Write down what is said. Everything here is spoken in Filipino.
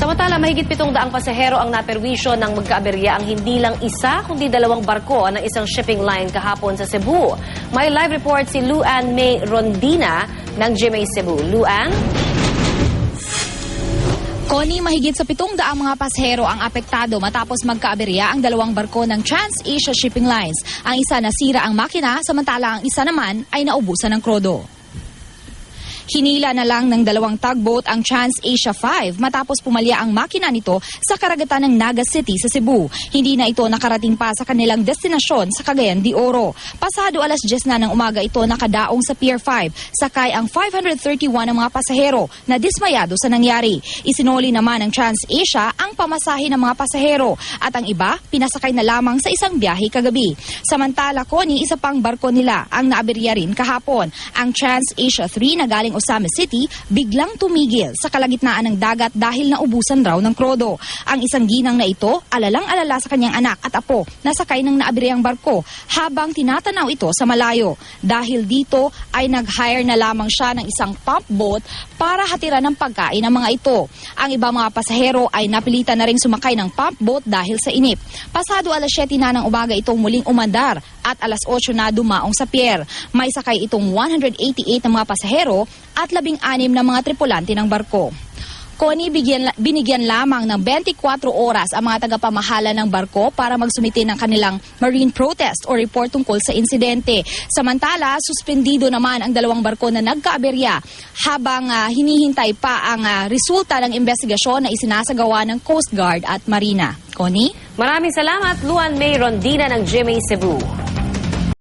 Samantala, mahigit pitong daang pasahero ang naperwisyo ng magkaaberya ang hindi lang isa kundi dalawang barko ng isang shipping line kahapon sa Cebu. May live report si Luan May Rondina ng GMA Cebu. Luan? Connie, mahigit sa pitong daang mga pasahero ang apektado matapos magkaaberya ang dalawang barko ng Trans-Asia Shipping Lines. Ang isa nasira ang makina, samantala ang isa naman ay naubusan ng krodo. Hinila na lang ng dalawang tugboat ang Trans-Asia 5 matapos pumalya ang makina nito sa karagatan ng Naga City sa Cebu. Hindi na ito nakarating pa sa kanilang destinasyon sa Cagayan de Oro. Pasado alas 10 na ng umaga ito nakadaong sa Pier 5. Sakay ang 531 ng mga pasahero na dismayado sa nangyari. Isinoli naman ng TransAsia ang pamasahe ng mga pasahero at ang iba pinasakay na lamang sa isang biyahe kagabi. Samantala, Connie, isa pang barko nila ang naaberya rin kahapon. Ang TransAsia 3 na galing Osama City biglang tumigil sa kalagitnaan ng dagat dahil naubusan raw ng krodo. Ang isang ginang na ito alalang-alala sa kanyang anak at apo na sakay ng naaberyang barko habang tinatanaw ito sa malayo. Dahil dito ay nag-hire na lamang siya ng isang pump boat para hatiran ng pagkain ng mga ito. Ang ibang mga pasahero ay napilitan na ring sumakay ng pump boat dahil sa inip. Pasado alas 7 na ng umaga itong muling umandar at alas 8 na dumaong sa pier. May sakay itong 188 na mga pasahero at 16 na mga tripulante ng barko. Connie, bigyan, binigyan lamang ng 24 oras ang mga tagapamahala ng barko para magsumite ng kanilang marine protest o report tungkol sa insidente. Samantala, suspendido naman ang dalawang barko na nagkaaberya habang ah, hinihintay pa ang ah, resulta ng investigasyon na isinasagawa ng Coast Guard at Marina. Connie? Maraming salamat, Luan May Rondina ng GMA Cebu.